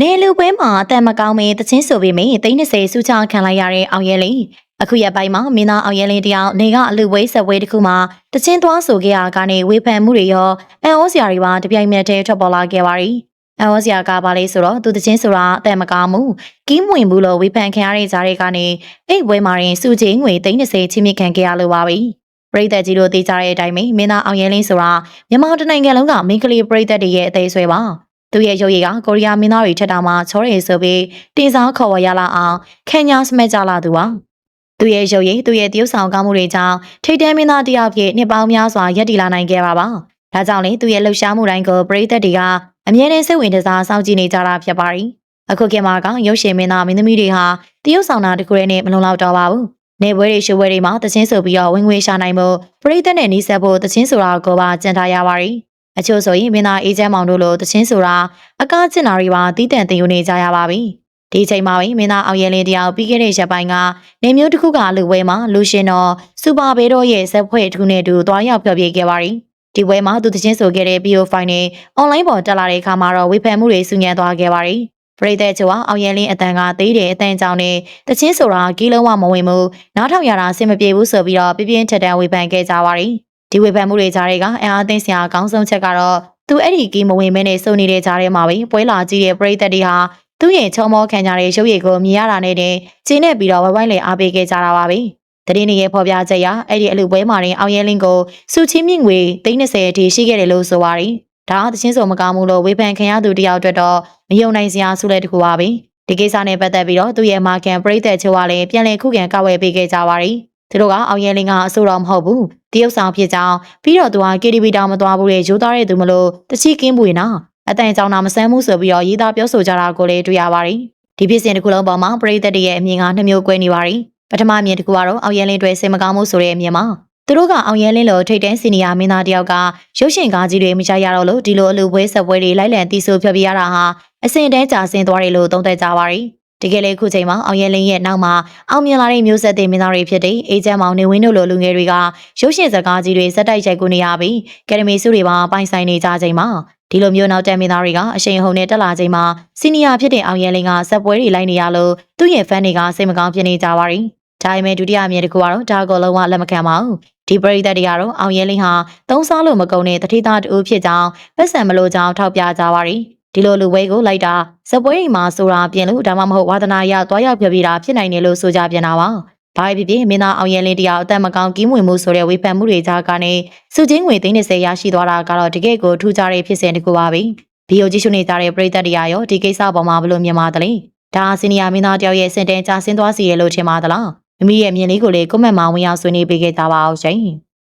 နေလူပွဲမှာအတန်မကောင်းမင်းတချင်းဆိုပေမယ့်သိန်း30စုချခံလိုက်ရတဲ့အောင်ရဲလေးအခုရက်ပိုင်းမှာမင်းသားအောင်ရဲလေးတယောက်နေကအလူပွဲဆက်ပွဲတစ်ခုမှာတချင်းသွားဆိုခဲ့ရကနေဝေဖန်မှုတွေရောအန်ဩစရာတွေပါတပြိုင်နက်တည်းထွက်ပေါ်လာခဲ့ပါရီအန်ဩစရာကပါလေဆိုတော့သူတချင်းဆိုတာအတန်မကောင်းမှုကီးမဝင်ဘူးလို့ဝေဖန်ခံရတဲ့ဇာတ်တွေကနေအိတ်ပွဲမှာရင်စုချင်းငွေသိန်း30ချင်းမြင့်ခံခဲ့ရလို့ပါပဲပရိသတ်ကြီးတို့သိကြတဲ့အတိုင်းပဲမင်းသားအောင်ရဲလင်းဆိုတာမြန်မာတိုင်းနိုင်ငံလုံးကမိန်းကလေးပရိသတ်တွေရဲ့အသေးဆွဲပါ သူရဲ့ရုပ်ရည်ကကိုရီးယားမင်းသားတွေထက်တာမှချောရဲဆိုပြီးတင်စားခေါ်ဝေါ်ရလာအောင်ခန့်ညာစမဲ့ကြလာသူပါသူရဲ့ရုပ်ရည်သူရဲ့တရုပ်ဆောင်ကောင်းမှုတွေကြောင့်ထိတ်တန်းမင်းသားတစ်ယောက်ဖြစ်နှစ်ပေါင်းများစွာရပ်တည်လာနိုင်ခဲ့ပါပါဒါကြောင့်လေသူရဲ့လှုပ်ရှားမှုတိုင်းကိုပရိသတ်တွေကအမြဲတမ်းစိတ်ဝင်စားစောင့်ကြည့်နေကြတာဖြစ်ပါရီအခုခေတ်မှာကရုပ်ရှင်မင်းသားမင်းသမီးတွေဟာတရုပ်ဆောင်တာတစ်ခုတည်းနဲ့မလုံလောက်တော့ပါဘူးနေပွဲတွေရှိုးပွဲတွေမှာတချင်းဆိုပြီးတော့ဝင်ငွေရှာနိုင်ဖို့ပရိသတ်နဲ့နှီးဆက်ဖို့တချင်းဆိုတာကိုပါကြံထားရပါရီ အချို့ဆိုရင်မင်းသားအေးချမ်းမောင်တို့လိုတချင်းဆိုတာအကားကျင်နာတွေပါတီးတန့်တင်ယူနေကြရပါပြီဒီအချိန်မှာပဲမင်းသားအောင်ရဲလင်းတယောက်ပြီးခဲ့တဲ့ရက်ပိုင်းကနေမျိုးတစ်ခုကလူဝဲမှာလူရှင်တော်စူပါဘေးတော်ရဲ့ဇက်ဖွဲ့တစ်ခုနဲ့အတူတွားရောက်ဖျော်ဖြေခဲ့ပါရီဒီပွဲမှာသူတချင်းဆိုခဲ့တဲ့ BO file နဲ့ online ပေါ်တက်လာတဲ့အခါမှာတော့ဝေဖန်မှုတွေဆူညံသွားခဲ့ပါရီပရိသတ်ချုပ်အောင်ရဲလင်းအတန်ကသေးတယ်အတန်ကြောင့်နဲ့တချင်းဆိုတာကီးလုံးဝမဝင်ဘူးနားထောင်ရတာအဆင်မပြေဘူးဆိုပြီးတော့ပြပြင်းထက်တန်ဝေဖန်ခဲ့ကြပါရီ ဒီဝေဖန်မှုတွေကြားတွေကအင်အားသိမ်းစရာအကောင်းဆုံးချက်ကတော့သူအဲ့ဒီကီးမဝင်မဲနဲ့စုံနေတဲ့ကြားထဲမှာပဲပွဲလာကြည့်တဲ့ပရိသတ်တွေဟာသူ့ရဲ့ချုံမောခံကြတဲ့ရုပ်ရည်ကိုမြင်ရတာနဲ့တင်ကျင်းနေပြီးတော့ဝိုင်းဝိုင်းလေအားပေးခဲ့ကြတာပါပဲတရင်နေရဲ့ဖော်ပြချက်အရအဲ့ဒီအလူပွဲမှာတင်အောင်ရဲလင်းကိုစုချင်းမြင့်ငွေ30အထိရှိခဲ့တယ်လို့ဆိုပါရီဒါကသချင်းစုံမကောင်းဘူးလို့ဝေဖန်ခံရသူတယောက်အတွက်တော့မယုံနိုင်စရာဆုလည်းတစ်ခုပါပဲဒီကိစ္စနဲ့ပတ်သက်ပြီးတော့သူ့ရဲ့မာကန်ပရိသတ်ချိုးကလည်းပြန်လည်ခုခံကာဝယ်ပေးခဲ့ကြပါရီ သူတို့ကအောင်ရဲလင်းကအဆိုတော်မဟုတ်ဘူးတရုတ်ဆောင်ဖြစ်ကြောင်းပြီးတော့သူက KTV တောင်မသွားဘူးလေရိုးသားတဲ့သူမလို့တချီကင်းပွေနာအတန်ကြောင်တာမဆန်းဘူးဆိုပြီးတော့ရေးသားပြောဆိုကြတာကိုလည်းတွေ့ရပါတယ်ဒီဖြစ်စဉ်တစ်ခုလုံးပေါ်မှာပရိသတ်တွေရဲ့အမြင်ကနှမျိုးကွဲနေပါတယ်ပထမအမြင်တစ်ခုကတော့အောင်ရဲလင်းတွေစိတ်မကောင်းမှုဆိုတဲ့အမြင်ပါသူတို့ကအောင်ရဲလင်းလိုထိတ်တန်းစီနီယာမင်းသားတယောက်ကရုပ်ရှင်ကားကြီးတွေမကြရတော့လို့ဒီလိုအလူပွဲဆက်ပွဲတွေလိုက်လံတီးဆိုဖျက်ပြရတာဟာအစင်တန်းကြာဆင်းသွားတယ်လို့သုံးသပ်ကြပါတယ် တကယ်လေခုချိန်မှာအောင်ရဲလင်းရဲ့နောက်မှာအောင်မြင်လာတဲ့မျိုးဆက်တွေမင်းသားတွေဖြစ်တဲ့အေဂျင့်မောင်နေဝင်းတို့လိုလူငယ်တွေကရုပ်ရှင်ဇာတ်ကားကြီးတွေစက်တိုက်ရိုက်ကူနေရပြီးကယ်ဒမီစုတွေပါပိုင်ဆိုင်နေကြချိန်မှာဒီလိုမျိုးနောက်တန်းမင်းသားတွေကအရှိန်ဟုန်နဲ့တက်လာချိန်မှာစီနီယာဖြစ်တဲ့အောင်ရဲလင်းကဇက်ပွဲတွေလိုက်နေရလို့သူ့ရဲ့ဖန်တွေကစိတ်မကောင်းဖြစ်နေကြပါရီဒါပေမဲ့ဒုတိယအမြင်တစ်ခုကတော့ဒါကိုလုံးဝလက်မခံပါဘူးဒီပရိသတ်တွေကတော့အောင်ရဲလင်းဟာသုံးစားလို့မကုန်တဲ့တတိသားတူဖြစ်ကြောင်းပတ်စံမလို့ကြောင်းထောက်ပြကြပါရီ ဒီလိုလူဝဲကိုလိုက်တာဇပွဲအိမ်မှာဆိုတာပြင်လို့ဒါမှမဟုတ်ဝါသနာရသွားရောက်ပြပြတာဖြစ်နိုင်တယ်လို့ဆိုကြပြန်တာပါ။ဘာဖြစ်ဖြစ်မင်းသားအောင်ရဲလင်းတယောက်အသက်မကောင်းကီးမွေမှုဆိုတဲ့ဝေဖန်မှုတွေကြားကနေစုချင်းငွေ30ရရှိသွားတာကတော့တကယ့်ကိုထူးခြားတဲ့ဖြစ်စဉ်တစ်ခုပါပဲ။ဗီယိုကြည့်ရှုနေကြတဲ့ပရိသတ်တွေရောဒီကိစ္စပေါ်မှာဘယ်လိုမြင်ပါသလဲ။ဒါစီနီယာမင်းသားတယောက်ရဲ့စင်တန်ကြာဆင်းသွားစီရလို့ထင်ပါသလား။မိမိရဲ့မြင်လေးကိုလည်းကွန်မန့်မှာဝင်ရောက်ဆွေးနွေးပေးခဲ့ကြပါအောင်ရှင်။